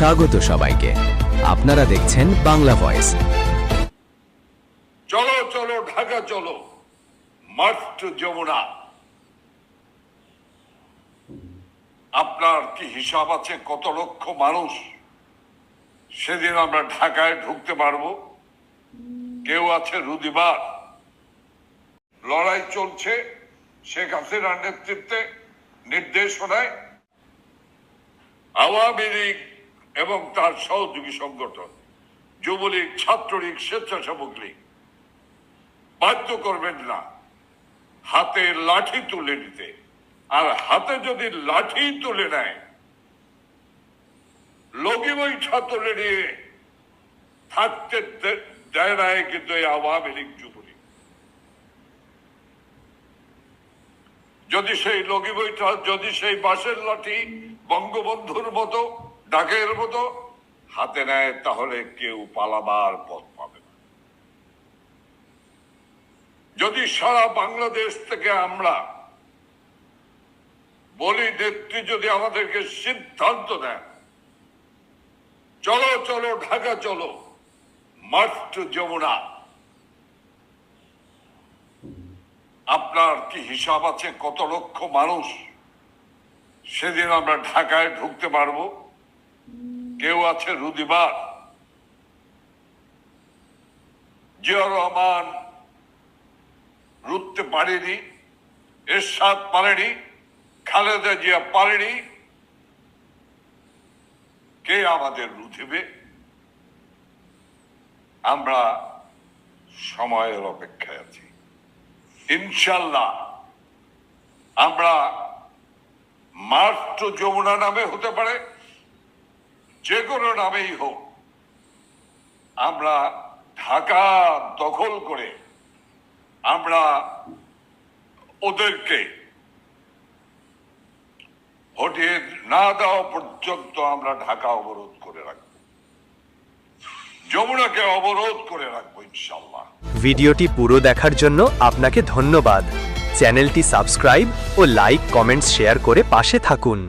স্বাগত সবাইকে। আপনারা দেখছেন বাংলা ভয়েস। চলো চলো, ঢাকা চলো। মাস্ট যমুনা। আপনার কি হিসাব আছে কত লক্ষ মানুষ? সেদিন আমরা ঢাকায় ঢুকতে পারব। কেউ আছে রুদিবার? লড়াই চলছে, শেখ হাসিনার নেতৃত্বে নির্দেশনায়। আওয়ামী লীগ এবং তার সহযোগী সংগঠন, যুবলীগ, ছাত্রলীগ, স্বেচ্ছাসেবক লীগ। বাধ্য করবেন না, হাতে লাঠি তুলে নিতে। আর হাতে যদি লাঠি তুলে নেয়, লগি বৈঠা তুলে নিয়ে থাকতে দেয় নাই কিন্তু এই আওয়ামী লীগ যুবলীগ। যদি সেই লগি বৈঠা, যদি সেই বাসের লাঠি বঙ্গবন্ধুর মতো ডাকের মতো হাতে নেয়, তাহলে কেউ পালাবার পথ পাবে না। যদি সারা বাংলাদেশ থেকে আমরা বলি, নেত্রী যদি আমাদেরকে সিদ্ধান্ত দেন, চলো চলো, ঢাকা চলো মাস্ট যমুনা। আপনার কি হিসাব আছে কত লক্ষ মানুষ সেদিন আমরা ঢাকায় ঢুকতে পারব? কেউ আছে রুদিবার জিয়া রহমান রুখতে পারেনি, এরশাদ পারেনি খালেদা জিয়া পারেনি। কে আমাদের রুধিবে আমরা সময়ের অপেক্ষায় আছি। ইনশাল্লাহ আমরা মার্চ যমুনা নামে হতে পারে যে কোনো নামেই হোক, আমরা ঢাকা দখল করে আমরা ওদেরকে হটিয়ে না দেওয়া পর্যন্ত আমরা ঢাকা অবরোধ করে রাখব। যমুনাকে অবরোধ করে রাখব ইনশাল্লাহ ভিডিওটি পুরো দেখার জন্য আপনাকে ধন্যবাদ। চ্যানেলটি সাবস্ক্রাইব ও লাইক, কমেন্টস, শেয়ার করে পাশে থাকুন।